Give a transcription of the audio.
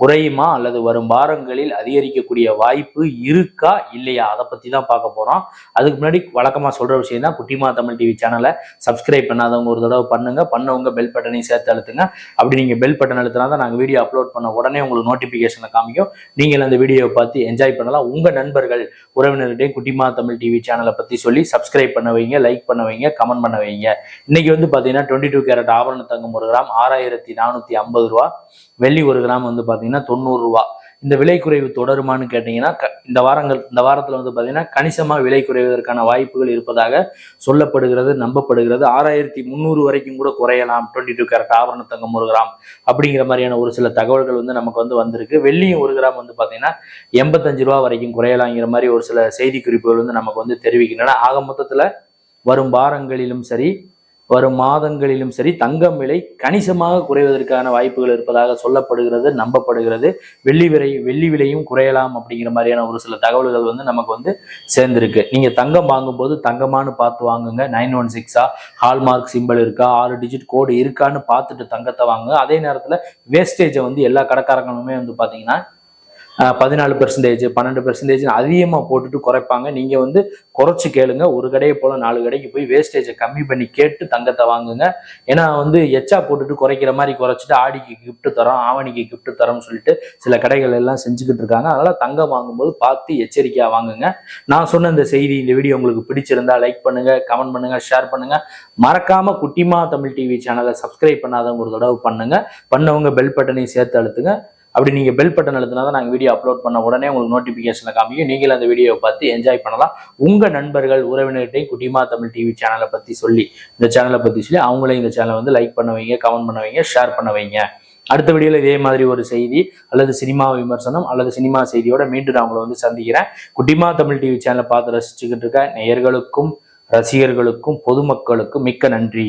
குறையுமா அல்லது வரும் வாரங்களில் அதிகரிக்கக்கூடிய வாய்ப்பு இருக்கா இல்லையா? அதை பற்றி தான் பார்க்க போகிறோம் அதுக்கு முன்னாடி வழக்கமாக சொல்கிற விஷயம் தான் குட்டிமா தமிழ் டிவி சேனலை சப்ஸ்கிரைப் பண்ணாதவங்க ஒரு தடவை பண்ணுங்க. பண்ணவங்க பெல் பட்டனையும் சேர்த்து அழுத்துங்க. அப்படி நீங்கள் பெல் பட்டன் அழுத்தினா தான் நாங்கள் வீடியோ அப்லோட் பண்ண உடனே உங்களுக்கு நோட்டிஃபிகேஷனை காமிக்கும். நீங்கள் அந்த வீடியோவை பார்த்து என்ஜாய் பண்ணலாம். உங்கள் நண்பர்கள் உறவினர்கிட்டே குட்டிமா தமிழ் டிவி சேனலை பற்றி சொல்லி சப்ஸ்கிரைப் பண்ண வைங்க லைக் பண்ண வைங்க கமெண்ட் பண்ண வைங்க. இன்னைக்கு வந்து பார்த்தீங்கன்னா டுவெண்ட்டி டூ கேரட் ஆபரண தங்கம் ஒரு கிராம் ஆறாயிரத்தி நானூற்றி ஐம்பது ரூபா. வெள்ளி ஒரு கிராம் வந்து பார்த்தீங்கன்னா தொண்ணூறு ரூபா. இந்த விலை குறைவு தொடருமான்னு கேட்டீங்கன்னா க- இந்த வாரங்கள் இந்த வாரத்தில் வந்து பார்த்தீங்கன்னா கணிசமாக விலை குறைவதற்கான வாய்ப்புகள் இருப்பதாக சொல்லப்படுகிறது நம்பப்படுகிறது. ஆறாயிரத்தி முந்நூறு வரைக்கும் கூட குறையலாம். டுவெண்ட்டி டூ கேரட் ஆபரண தங்கம் ஒரு கிராம் அப்படிங்கிற மாதிரியான ஒரு சில தகவல்கள் வந்து நமக்கு வந்து வந்திருக்கு. வெள்ளியும் ஒரு கிராம் வந்து பார்த்தீங்கன்னா எண்பத்தஞ்சு ரூபா வரைக்கும் குறையலாங்கிற மாதிரி ஒரு சில செய்தி குறிப்புகள் வந்து நமக்கு வந்து தெரிவிக்கின்றன. ஆக மொத்தத்தில் வரும் வாரங்களிலும் சரி வரும் மாதங்களிலும் சரி தங்கம் விலை கணிசமாக குறைவதற்கான வாய்ப்புகள் இருப்பதாக சொல்லப்படுகிறது நம்பப்படுகிறது. வெள்ளி விலை வெள்ளி விலையும் குறையலாம் அப்படிங்கிற மாதிரியான ஒரு சில தகவல்கள் வந்து நமக்கு வந்து சேர்ந்திருக்கு. நீங்க தங்கம் வாங்கும்போது தங்கமானு பார்த்து வாங்குங்க. நைன் ஒன் சிக்ஸா ஹால்மார்க் சிம்பிள் இருக்கா ஆறு டிஜிட் கோடு இருக்கான்னு பார்த்துட்டு தங்கத்தை வாங்குங்க. அதே நேரத்தில் வேஸ்டேஜை வந்து எல்லா கடைக்காரங்களுமே வந்து பார்த்தீங்கன்னா பதினாலு பெர்சன்டேஜ் பன்னெண்டு பெர்சன்டேஜ் அதிகமாக போட்டுட்டு குறைப்பாங்க. நீங்கள் வந்து குறைச்சி கேளுங்க. ஒரு கடையை போல் நாலு கடைக்கு போய் வேஸ்டேஜை கம்மி பண்ணி கேட்டு தங்கத்தை வாங்குங்க. ஏன்னா வந்து எச்சா போட்டுட்டு குறைக்கிற மாதிரி குறைச்சிட்டு ஆடிக்கு கிஃப்ட் தரோம் ஆவணிக்கு கிஃப்ட் தரோம்னு சொல்லிட்டு சில கடைகள் எல்லாம் செஞ்சுக்கிட்டு இருக்காங்க. அதனால் தங்கம் வாங்கும்போது பார்த்து எச்சரிக்கையாக வாங்குங்க. நான் சொன்ன இந்த செய்தி இந்த வீடியோ உங்களுக்கு பிடிச்சிருந்தா லைக் பண்ணுங்க கமெண்ட் பண்ணுங்க ஷேர் பண்ணுங்க. மறக்காம குட்டிமா தமிழ் டிவி சேனலை சப்ஸ்கிரைப் பண்ணாதவங்க ஒரு தடவை பண்ணுங்க. பண்ணவங்க பெல் பட்டனையும் சேர்த்து அழுத்துங்க. அப்படி நீங்கள் பெல் பட்டன் அழுத்தினா தான் நாங்கள் வீடியோ அப்லோட் பண்ண உடனே உங்களுக்கு நோட்டிஃபிகேஷனில் காமிக்கும். நீங்களும் அந்த வீடியோவை பார்த்து என்ஜாய் பண்ணலாம். உங்கள் நண்பர்கள் உறவினர்கிட்டையும் குட்டிமா தமிழ் டிவி சேனலை பற்றி சொல்லி இந்த சேனலை பற்றி சொல்லி அவங்களையும் இந்த சேனலை வந்து லைக் பண்ண வைங்க கமெண்ட் பண்ண வைங்க ஷேர் பண்ண வைங்க. அடுத்த வீடியோவில் இதே மாதிரி ஒரு செய்தி அல்லது சினிமா விமர்சனம் அல்லது சினிமா செய்தியோட மீண்டும் நான் உங்களை வந்து சந்திக்கிறேன். குட்டிமா தமிழ் டிவி சேனலை பார்த்து ரசிச்சுக்கிட்டு இருக்க நேயர்களுக்கும் ரசிகர்களுக்கும் பொதுமக்களுக்கும் மிக்க நன்றி.